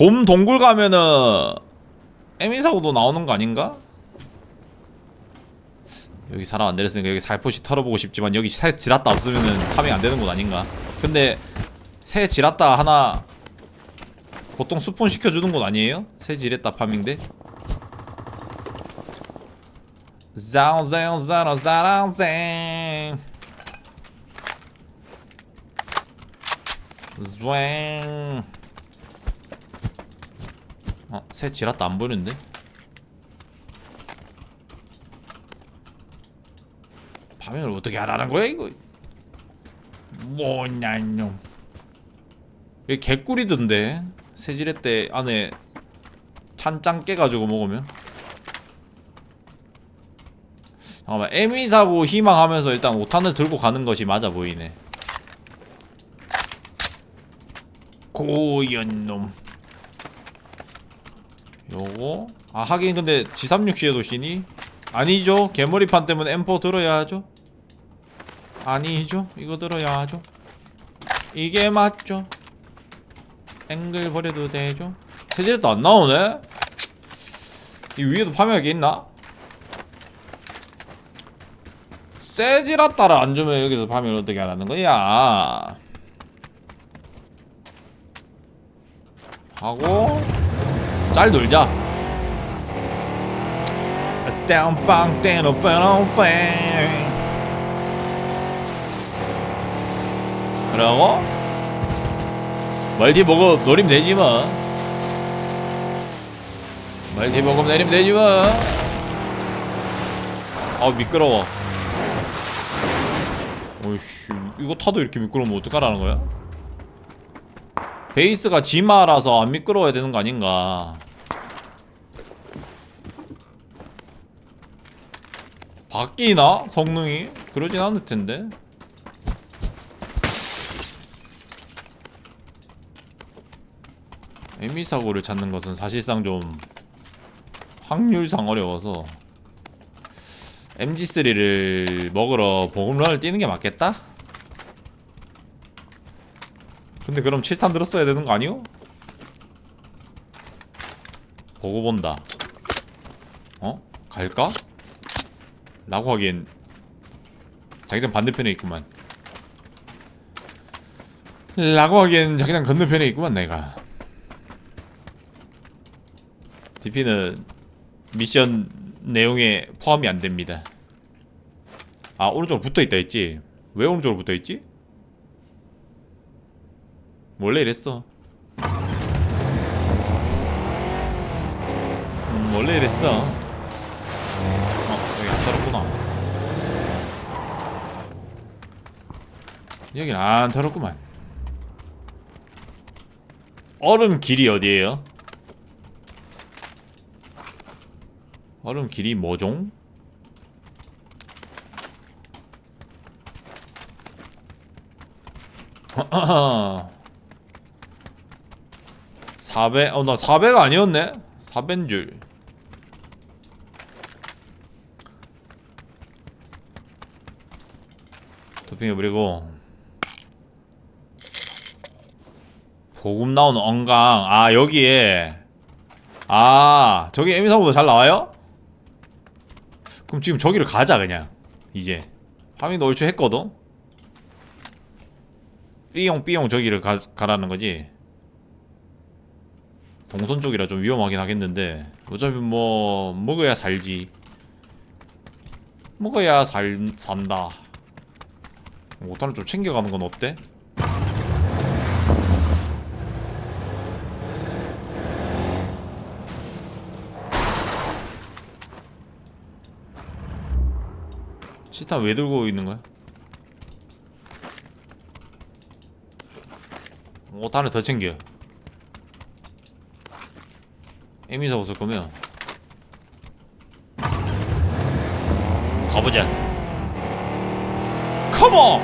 곰 동굴 가면은 에미 사고도 나오는 거 아닌가? 여기 사람 안 내렸으니까 여기 살포시 털어보고 싶지만 여기 새 지랐다 없으면은 파밍 안 되는 곳 아닌가? 근데 새 지랐다 하나 보통 스폰 시켜주는 곳 아니에요? 새 지랬다 파밍대? 자자자자자자자 왱 어, 새 지랐다 안 보이는데? 파밍을 어떻게 하라는 거야 이거? 뭐냐 이놈. 여기 개꿀이던데? 새지레 때 안에 찬짱 깨가지고 먹으면? 잠깐만 에미 사고 희망하면서 일단 5탄을 들고 가는 것이 맞아 보이네. 고연놈 요거. 아 하긴 근데 G360의 도시니? 아니죠. 개머리판 때문에 M4 들어야 하죠. 아니죠. 이거 들어야 하죠. 이게 맞죠. 앵글 버려도 되죠. 세제도 안 나오네. 이 위에도 게 있나? 세지라 따라 안 주면 여기서 파밍을 어떻게 하라는 거야? 하고 짤 놀자. 그러고 멀티 보고 노림 되지 뭐 멀티 보고 내림 되지 뭐 아우 미끄러워. 오이씨 이거 타도 이렇게 미끄러우면 어떡하라는 거야? 베이스가 지마라서 안 미끄러워야 되는 거 아닌가 바뀌나? 성능이? 그러진 않을 텐데 에미 사고를 찾는 것은 사실상 좀 확률상 어려워서 MG3를 먹으러 보급런을 뛰는 게 맞겠다? 근데 그럼 7탄 들었어야 되는 거 아니오? 보고 본다 어? 갈까? 라고 하기엔 자기장 반대편에 있구만 라고 하기엔 자기장 건너편에 있구만 내가 DP는 미션 내용에 포함이 안 됩니다. 아 오른쪽으로 붙어 있다 했지? 왜 오른쪽으로 붙어 있지? 원래 이랬어. 음, 원래 이랬어. 어 여기 안 털었구나. 여긴 안 털었구만. 얼음 길이 어디에요? 얼음 길이 뭐종? 사배 어나 사배가 아니었네. 사배인 줄. 토핑해버리고 보급 나오는 엉강. 아 여기에. 아 저기 에미사보다 잘 나와요? 그럼 지금 저기를 가자 그냥. 이제. 파밍도 얼추 했거든. 삐용 삐용 저기를 가, 가라는 거지 동선 쪽이라 좀 위험하긴 하겠는데 어차피 뭐 먹어야 살지 먹어야 살 산다 오타는 좀 챙겨가는 건 어때? 시탄 왜 들고 있는 거야? 오탄을 더 챙겨 에미사 없을 거면. 가보자. 컴온!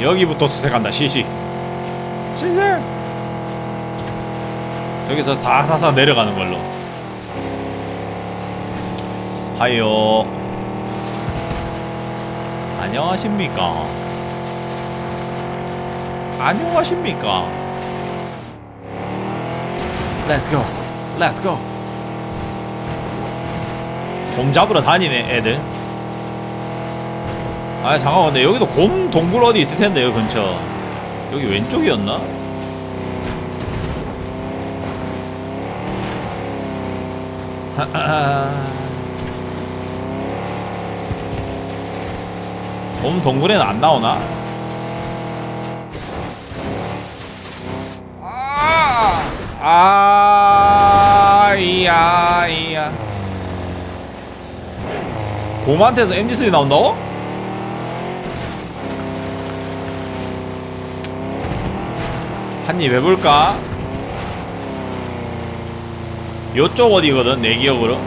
여기부터 수색한다 시시. 시시! 저기서 사사사 내려가는 걸로. 하요. 안녕하십니까? 안녕하십니까 Let's go. Let's go. 곰 잡으러 다니네 애들. 아 잠깐만 근데 여기도 곰 동굴 어디 있을 텐데 요 근처. 여기 왼쪽이었나? 곰 동굴에는 안 나오나? 아, 아, 이야, 이야. 곰한테서 MG3 나온다고? 한입 해볼까? 요쪽 어디거든, 내 기억으로.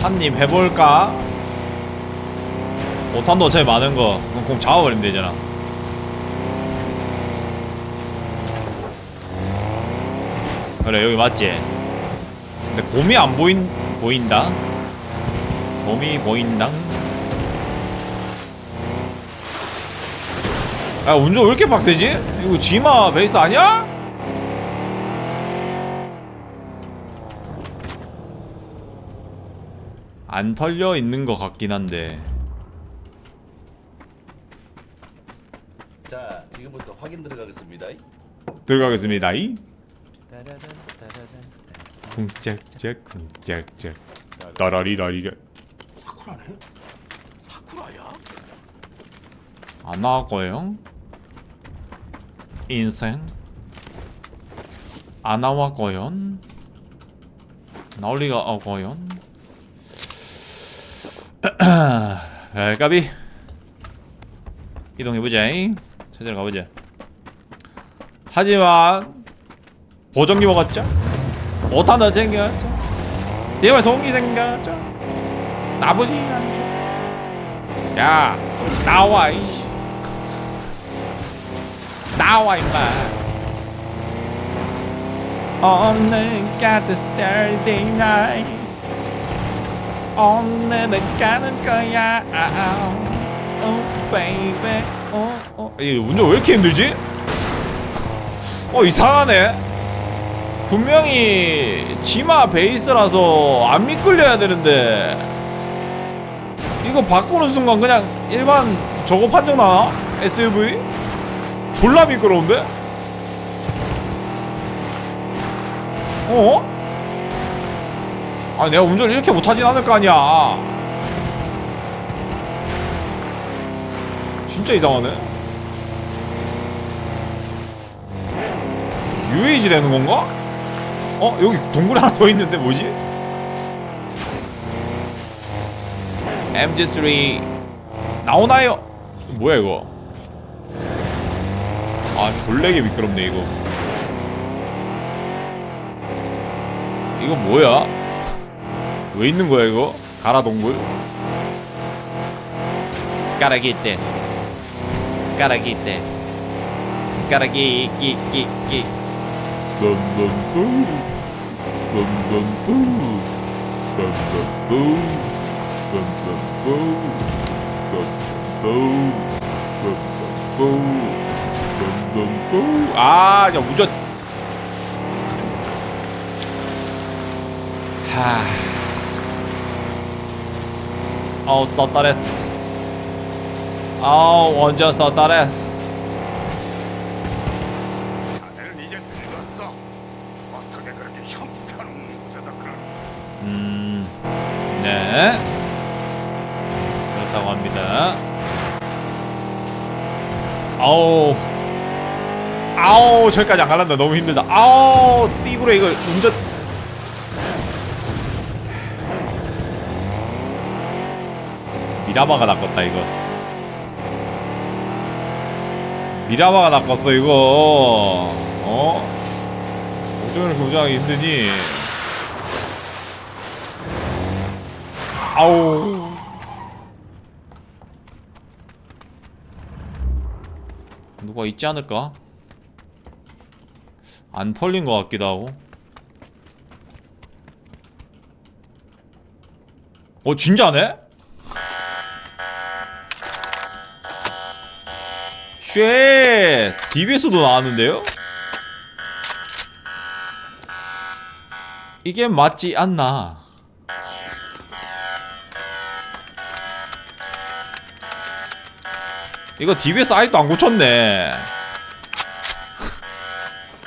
한입 해볼까? 오탄도 어차피 많은 거 그럼 공 잡아버리면 되잖아 그래 여기 맞지? 근데 곰이 안 보인 보인다 곰이 보인다 야 운전 왜 이렇게 빡세지? 이거 지마 베이스 아니야? 안 털려 있는 것 같긴 한데 자, 지금부터 확인 들어가겠습니다. 들어가겠습니다. 이 쿵짝짝 쿵짝짝 따라리라리라 사쿠라네? 사쿠라야? 안 나왔고요. 인생 안 나왔고요. 나올 리가 없고요. 에, 까비 이동해보자. 찾으러 가보자. 하지만 보정기 먹었죠? 오타너 챙겼죠? 대화 송이 생겼죠? 나쁘지 않죠? 야 나와 이씨 나와 임마 오늘 같은 Saturday 오늘은 가는 거야 oh baby. 이 운전 왜 이렇게 힘들지? 어 이상하네 분명히 지마 베이스라서 안 미끌려야 되는데 이거 바꾸는 순간 그냥 일반 저거 판정 나나? SUV? 졸라 미끄러운데? 어? 아니 내가 운전을 이렇게 못하진 않을 거 아니야 진짜 이상하네 UAG 되는 건가? 어? 여기 동굴 하나 더 있는데 뭐지? MG3 나오나요? 뭐야 이거 아 졸래게 미끄럽네 이거 이거 뭐야? 왜 있는 거야 이거? 가라 동굴 까라기 때 까라기 때 까라기 끼끼끼 붐붐붐 아, 야 운전. 하. 어우 썼다레스. 아우 완전 썼다레스. 네. 그렇다고 합니다. 아우, 아우, 저기까지 안 갈란다. 너무 힘들다. 아우, 스티브레 이거 운전. 미라마가 낚았다 이거. 미라마가 낚았어 이거. 어? 오전을 교정하기 힘드니. 아우. 누가 있지 않을까? 안 털린 것 같기도 하고. 어 진짜네? 쉣 DBS도 나왔는데요? 이게 맞지 않나 이거 DBS 아직도 안 고쳤네.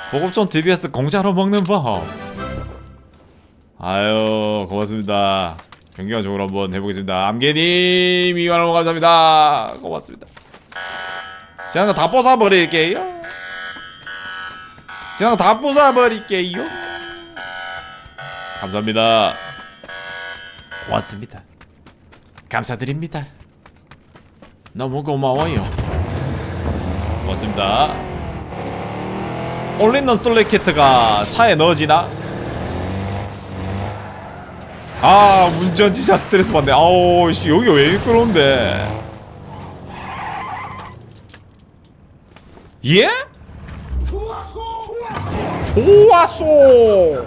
보급전 DBS 공짜로 먹는 법. 아유 고맙습니다. 경기가 좋은 한번 해보겠습니다. 암개님 2만원 감사합니다. 고맙습니다. 제가 다 부숴버릴게요. 제가 다 부숴버릴게요. 감사합니다. 고맙습니다. 감사드립니다 너무 고마워요. 고맙습니다. 올리는 솔레키트가 차에 넣어지나? 아 운전 진짜 스트레스 받네. 아우 씨, 여기 왜 미끄러운데? 예? 좋았어!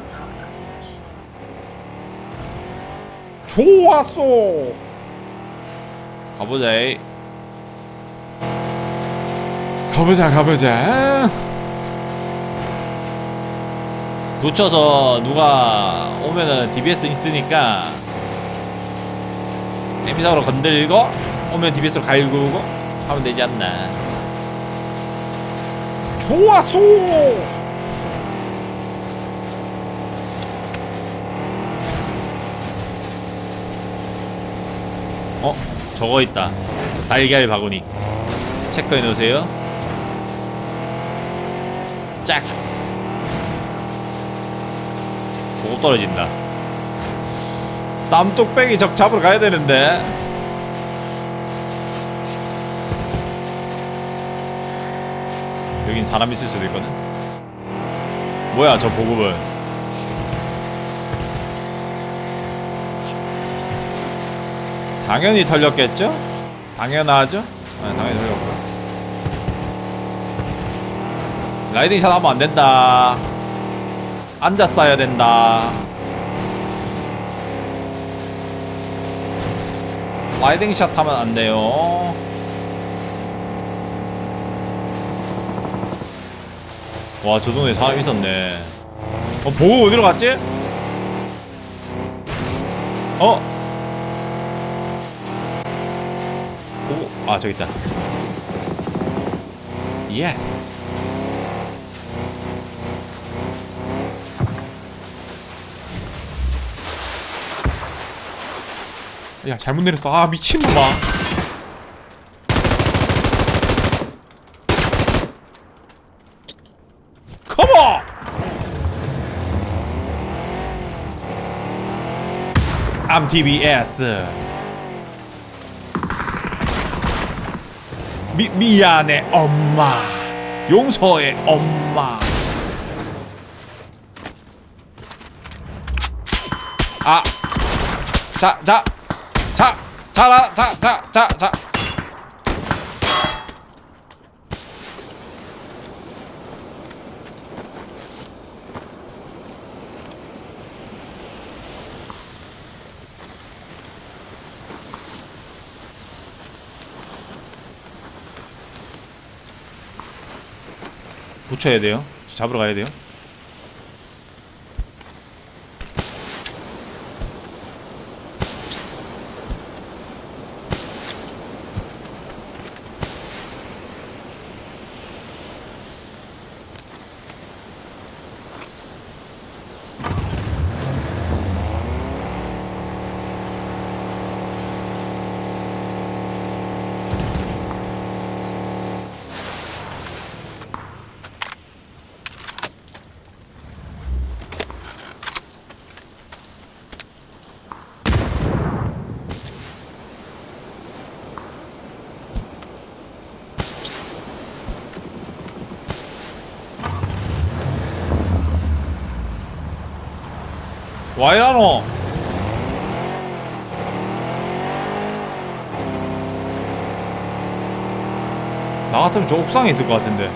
좋았어! 가보자 이. 가보자 가보자. 붙여서 누가 오면은 DBS 있으니까 에피사로 건들고 오면 DBS로 갈구고 하면 되지 않나. 좋았어 어? 저거 있다. 달걀 바구니. 체크해 놓으세요 짝. 보고 떨어진다. 쌈뚝배기 적 잡으러 가야 되는데. 여긴 사람 있을 수도 있거든. 뭐야 저 보급은? 당연히 털렸겠죠? 당연하죠? 네, 당연히 털렸고 라이딩 샷 하면 안 된다. 앉아 싸야 된다. 라이딩 샷 하면 안 돼요. 와 저 동네 사람 있었네. 어 보고 어디로 갔지? 어? 보고 아 저기 있다. 예스 야 잘못 내렸어. 아 미친놈아. 컴온 TBS 미, 미안해 엄마. 용서해 엄마. 아. 자, 자, 자, 자라, 자, 자, 자, 자. 붙여야 돼요. 잡으러 가야 돼요. 와이라노. 나 같으면 저 옥상에 있을 것 같은데.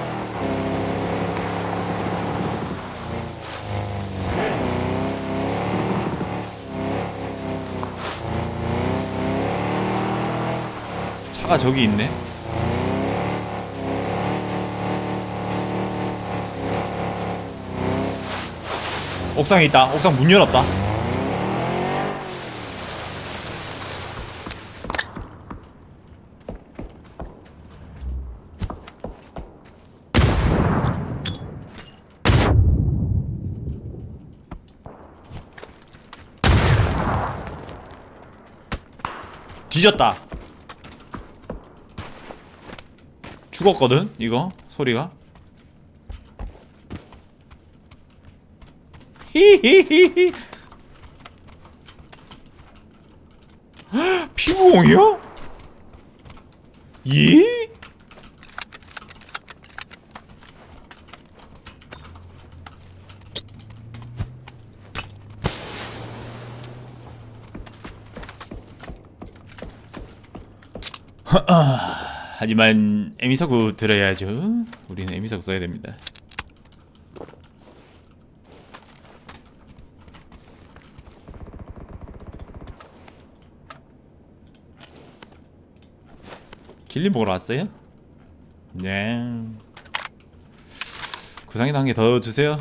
차가 저기 있네 옥상에 있다. 옥상 문 열었다. 뒤졌다. 죽었거든 이거 소리가 히히히히 피부홍이요? 예? 하지만 에미사구 들어야죠. 우리는 에미사구 써야 됩니다. 길리 먹으러 왔어요? 네. 구상이나 한개 더 주세요.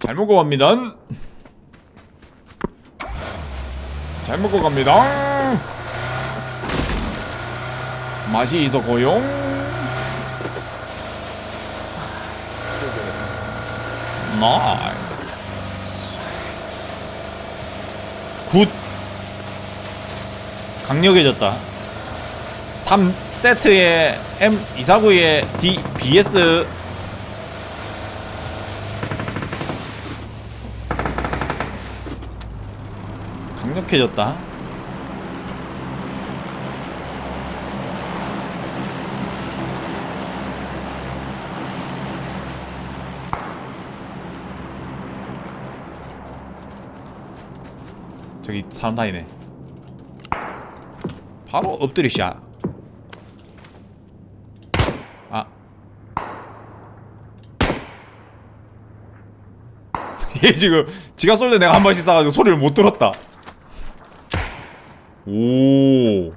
잘 먹고 갑니다. 잘 먹고 갑니다. 맛이 있었고요. 나이스. 굿. 강력해졌다. 3세트에 M249에 D, BS 강력해졌다. 저기 사람 다니네. 바로 엎드리 샷. 아. 얘 지금 지가 쏠 때 내가 한 번씩 쏴가지고 소리를 못 들었다. 오.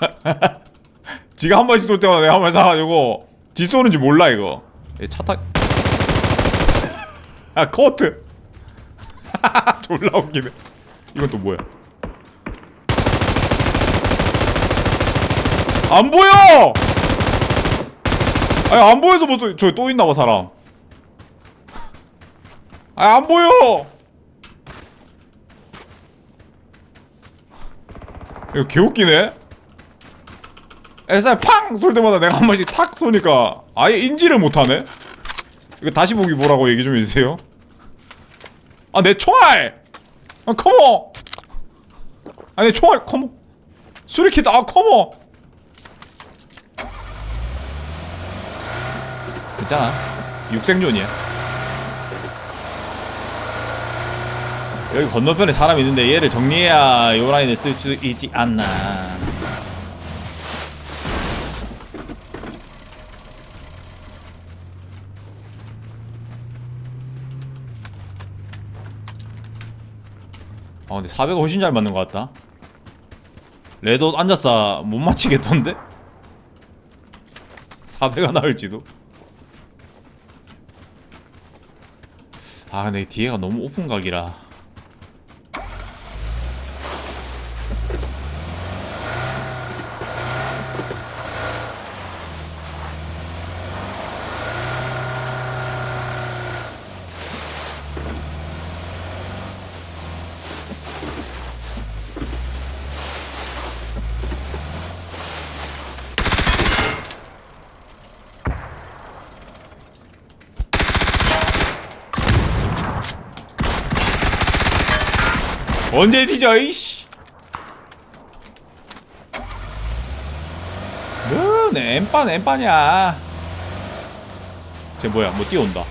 지가 한 번씩 쏠 때마다 내가 한 번 쏴가지고 지 쏘는지 몰라 이거. 얘차 타. 아 코트. 졸라 웃기네. 이건 또 뭐야? 안 보여! 아니 안 보여서 못 쏘. 저기 또 있나봐 사람. 아안 보여. 이거 개웃기네. 애살 팡 쏠 때마다 내가 한 번씩 탁 쏘니까 아예 인지를 못하네. 이거 다시 보기 뭐라고 얘기 좀 해주세요. 아 내 총알. 아 컴온. 아내 총알 컴온. 수리키다 아 컴온. 괜찮아. 육생존이야. 여기 건너편에 사람 있는데 얘를 정리해야 요 라인을 쓸 수 있지 않나. 아 근데 400가 훨씬 잘 맞는 것 같다. 레드 앉았어 못 맞히겠던데? 400가 나을지도. 아 근데 이 뒤에가 너무 오픈각이라 언제 뒤져 이씨. 뭐네 엠빠는 엠빠냐. 쟤 뭐야? 뭐 뛰어온다.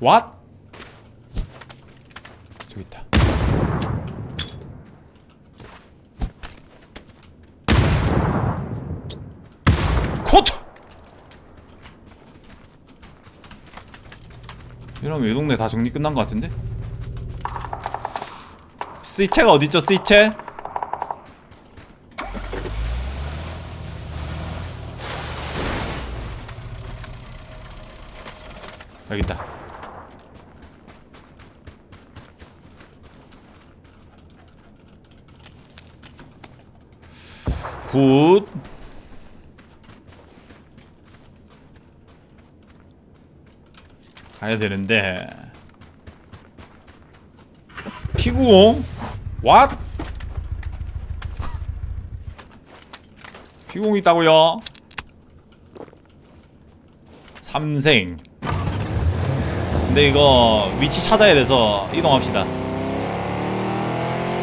What? 저기 있다 코트 이러면 이 동네 다 정리 끝난 것 같은데? 스위체가 어딨죠 스위체? 여기 있다 굿 가야 되는데 피구공? 왓? 피구공 있다고요? 삼생 근데 이거 위치 찾아야 돼서 이동합시다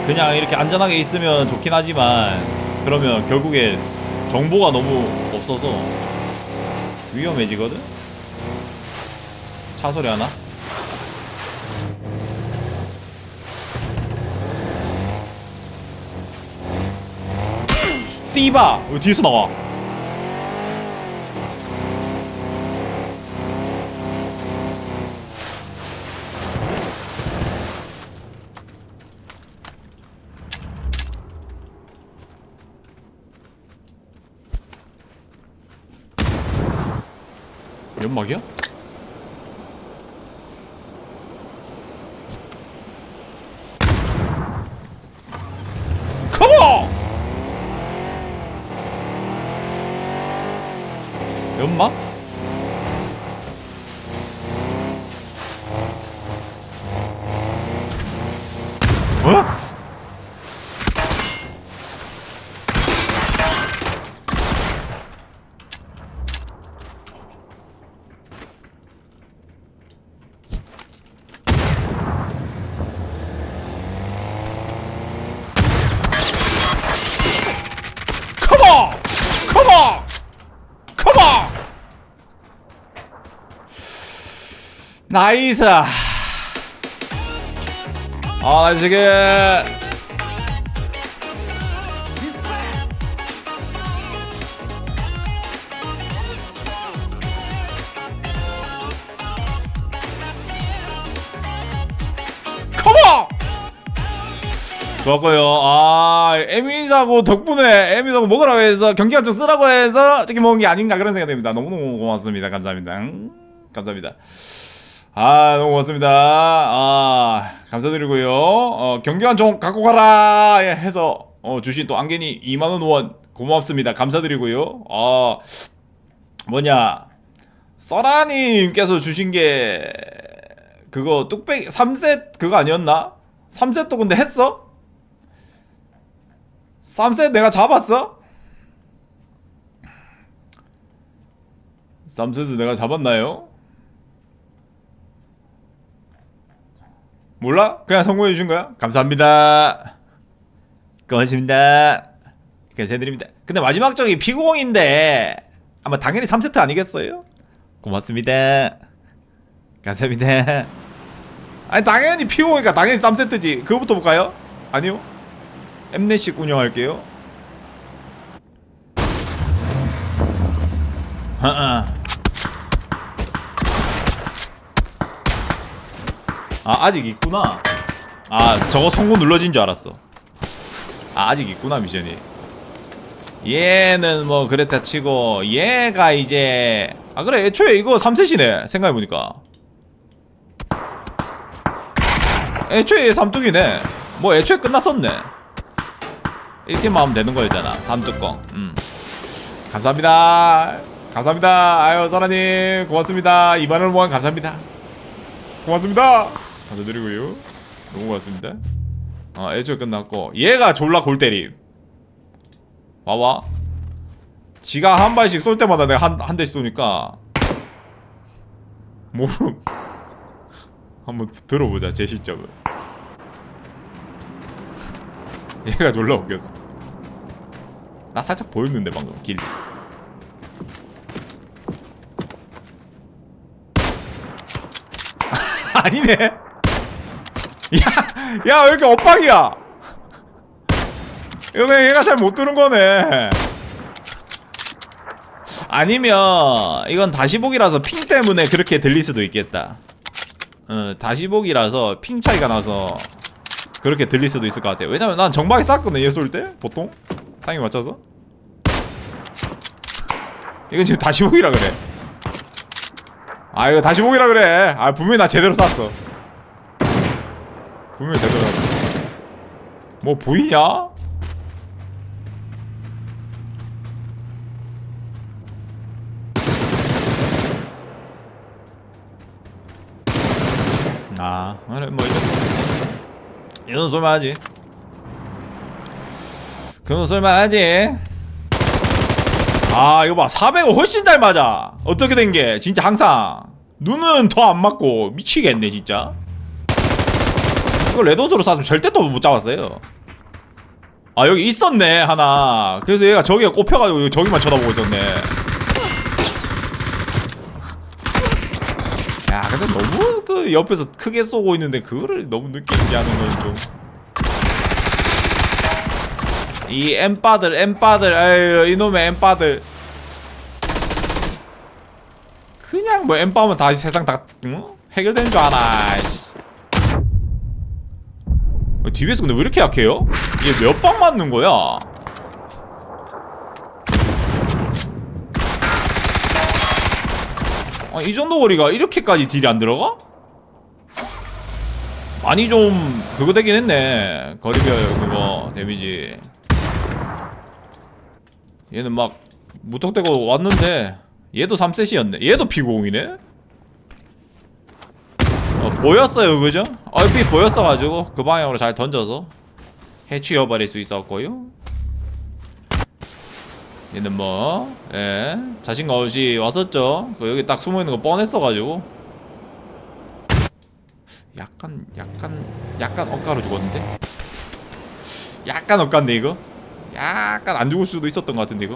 그냥 이렇게 안전하게 있으면 좋긴 하지만 그러면 결국에 정보가 너무 없어서 위험해지거든? 차 소리 하나? 씨바! 왜 뒤에서 나와? 연막이야? 컴온! 연막? 어? 컴온! 컴온! 컴온! 나이스! 아, 지금 컴온! 좋았고요. 아, 에미사고 덕분에 에미사고 먹으라고 해서 경기가 좀 쓰라고 해서 치킨 먹은 게 아닌가 그런 생각이 듭니다. 너무너무 고맙습니다. 감사합니다. 음, 감사합니다. 아, 너무 고맙습니다. 아, 감사드리고요. 어, 경기관 좀 갖고 가라 해서 어, 주신 또 안개니 2만 원 원 고맙습니다. 감사드리고요. 아, 뭐냐. 써라님께서 주신 게 그거 뚝배기 3셋 그거 아니었나? 3셋도 근데 했어? 3셋 내가 잡았어? 3셋을 내가 잡았나요? 몰라? 그냥 성공해 주신 거야? 감사합니다. 고맙습니다. 감사드립니다. 근데 마지막 적이 피구공인데 아마 당연히 3세트 아니겠어요? 고맙습니다. 감사합니다. 아니 당연히 피오니까 당연히 3세트지 그거부터 볼까요? 아니요 엠넷식 운영할게요 하하. 아 아직 있구나 아 저거 성공 눌러진 줄 알았어 아 아직 있구나 미션이 얘는 뭐 그랬다 치고 얘가 이제 아 그래 애초에 이거 3셋이네 생각해보니까 애초에 삼뚝이네. 뭐 애초에 끝났었네. 이렇게만 하면 되는 거였잖아. 삼뚝공. 음. 감사합니다. 감사합니다. 아유 사라님 고맙습니다. 2만 원 모아 감사합니다. 고맙습니다. 감사드리고요. 너무 고맙습니다. 아 애초에 끝났고 얘가 졸라 골 때림. 와와. 지가 한 발씩 쏠 때마다 내가 한, 한 대씩 쏘니까 모름 한번 들어보자 제 시점을 얘가 졸라 웃겼어 나 살짝 보였는데 방금 길 아니네 야 야 왜 이렇게 엇박이야 이거 그냥 얘가 잘 못 들은 거네 아니면 이건 다시 보기라서 핑 때문에 그렇게 들릴 수도 있겠다 어, 다시 보기라서 핑 차이가 나서 그렇게 들릴 수도 있을 것 같아요. 왜냐면 난 정박에 쌌거든 얘 쏠 때 보통 타이밍 맞춰서. 이건 지금 다시 보기라 그래. 아 이거 다시 보기라 그래. 아 분명히 나 제대로 쐈어. 분명히 쐈어. 뭐 보이냐? 아, 그래 뭐 이런 이런 쏠만하지. 그건 쏠만하지. 아 이거 봐 400은 훨씬 잘 맞아. 어떻게 된 게 진짜 항상 눈은 더 안 맞고 미치겠네 진짜. 이거 레도스로 쐈으면 절대 또 못 잡았어요. 아 여기 있었네 하나. 그래서 얘가 저기가 꼽혀가지고 저기만 쳐다보고 있었네. 야 근데 너무 그 옆에서 크게 쏘고 있는데 그거를 너무 늦게 인지하는 건 좀. 이 엠빠들 엠빠들 아유 이놈의 엠빠들 그냥 뭐 엠빠면 다시 세상 다 응? 해결되는 줄 아나 씨. 어, DBS 근데 왜 이렇게 약해요? 이게 몇 방 맞는 거야? 아, 이 정도 거리가 이렇게까지 딜이 안 들어가? 많이 좀 그거 되긴 했네 거리별 그거 데미지 얘는 막 무턱대고 왔는데 얘도 3셋이었네 얘도 피고공이네 어, 보였어요 그죠? 얼핏 보였어가지고 그 방향으로 잘 던져서 해치워버릴 수 있었고요. 얘는 뭐 예, 자신감 없이 왔었죠. 그 여기 딱 숨어있는 거 뻔했어가지고. 약간 약간 약간 엇가로 죽었는데? 약간 엇간데 이거? 약간 안 죽을 수도 있었던 것 같은데 이거?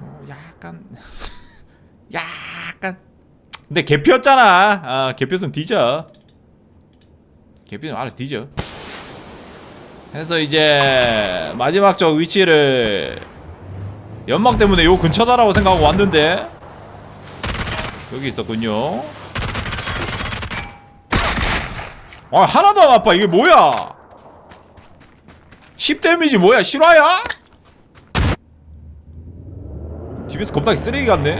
어, 약간 약간 근데 개피였잖아. 아 개피였으면 뒤져. 개피는 알아 뒤져. 해서 이제 마지막 적 위치를 연막 때문에 요 근처다라고 생각하고 왔는데 여기 있었군요. 아 하나도 안 아파. 이게 뭐야? 10 데미지 뭐야? 실화야? DBS 겁나게 쓰레기 같네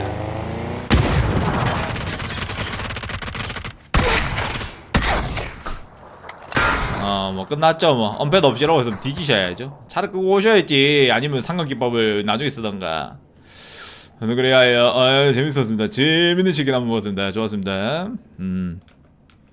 어 뭐 끝났죠 뭐. 언패도 없이라고 해서 뒤지셔야죠. 차를 끄고 오셔야지. 아니면 상관기법을 나중에 쓰던가. 그래야 해요 어, 재밌었습니다. 재밌는 시간 한번 먹었습니다. 좋았습니다. 음